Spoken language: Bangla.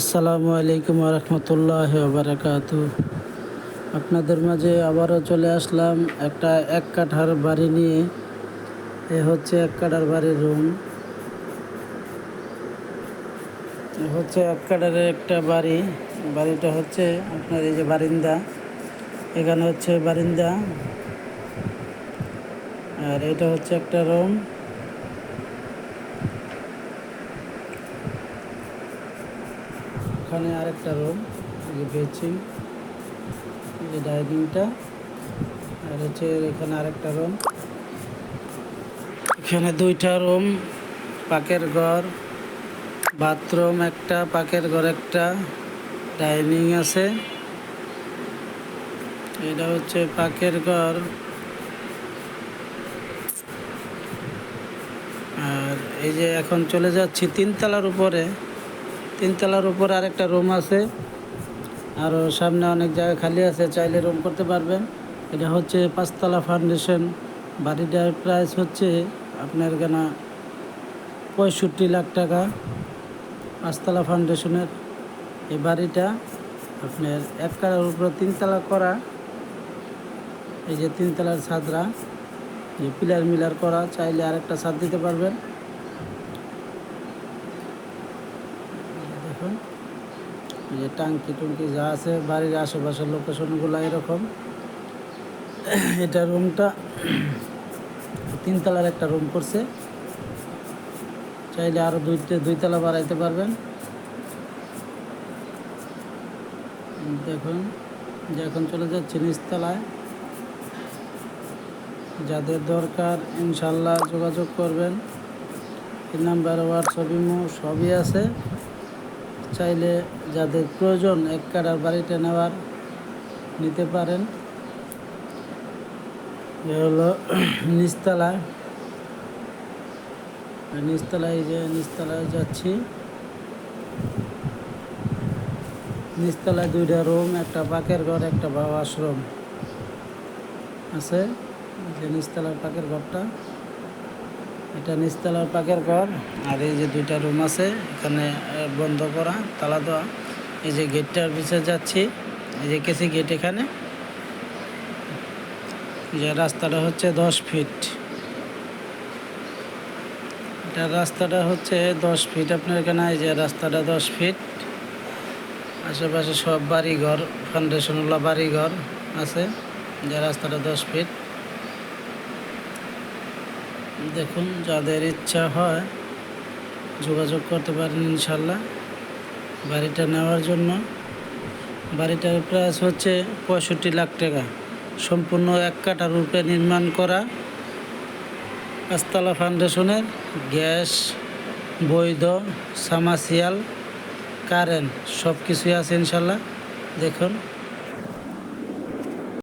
আসসালামু আলাইকুম রহমতুল্লাহ বারাকাত আপনাদের মাঝে আবারও চলে আসলাম একটা এক কাঠার বাড়ি নিয়ে। এ হচ্ছে এক কাঠার বাড়ির রুম। হচ্ছে এক কাঠারের একটা বাড়ি। বাড়িটা হচ্ছে আপনার এই যে বারিন্দা। এখানে হচ্ছে বারিন্দা। আর এটা হচ্ছে একটা রুম। ওখানে আরেকটা রুম, এই যে বেচিং এই যে ডাইনিংটা, আর হচ্ছে এখানে আরেকটা রুম। এখানে দুইটা রুম, পাকের ঘর, বাথরুম একটা, পাকের ঘর একটা, ডাইনিং আছে। এটা হচ্ছে পাকের ঘর। আর এই যে এখন চলে যাচ্ছি তিনতলার উপরে। তিনতলার উপর আরেকটা রুম আছে। আরও সামনে অনেক জায়গা খালি আছে, চাইলে রুম করতে পারবেন। এটা হচ্ছে পাঁচতলা ফাউন্ডেশন বাড়িটার প্রাইস হচ্ছে আপনার কেনা পঁয়ষট্টি লাখ টাকা। পাঁচতলা ফাউন্ডেশনের এই বাড়িটা আপনার এক কালার উপরে তিনতলা করা। এই যে তিনতলার ছাদরা। যে পিলার মিলার করা। চাইলে আরেকটা ছাদ দিতে পারবেন। দেখুন যে টাঙ্কি টুঙ্কি যা আছে, বাড়ির আশেপাশের লোকেশনগুলো এরকম। এটা রুমটা তিনতলার একটা রুম করছে। চাইলে আরও দুইটা, দুইতলা বাড়াইতে পারবেন। দেখুন, যে এখন চলে যাচ্ছে নিচতলায়। যাদের দরকার, ইনশাল্লাহ যোগাযোগ করবেন। এই নাম্বার হোয়াটসঅ্যাপ ইমো সবই আছে। চাইলে যাদের প্রয়োজন এক কাটার বাড়িতে নেওয়ার নিতে পারেন। এ হলো নিচতলায় নিচতলায় যে নিচতলায় যাচ্ছি। নিচতলায় দুইটা রুম, একটা পাকের ঘর, একটা আশ্রম আছে। যে নিচতলার পাকের ঘরটা। এটা নিচতলার পাকের ঘর, আর এই যে দুইটা রুম আছে, এখানে বন্ধ করা, তালা দেওয়া। এই যে গেটটার পিছিয়ে যাচ্ছি, এই যে কেসি গেট এখানে। যে রাস্তাটা হচ্ছে দশ ফিট। এটা রাস্তাটা হচ্ছে দশ ফিট। আপনার এখানে এই যে রাস্তাটা দশ ফিট। আশেপাশে সব বাড়ি ঘর ফাউন্ডেশনওয়ালা বাড়ি ঘর আছে যে রাস্তাটা দশ ফিট। দেখুন, যাদের ইচ্ছা হয় যোগাযোগ করতে পারেন ইনশাল্লাহ। বাড়িটা নেওয়ার জন্য। বাড়িটার প্রাইস হচ্ছে পঁয়ষট্টি লাখ টাকা। সম্পূর্ণ এক কাটার রূপে নির্মাণ করা। পাঁচতলা ফাউন্ডেশনের গ্যাস, বৈধ, সামাসিয়াল, কারেন্ট সব কিছুই আছে ইনশাল্লাহ। দেখুন।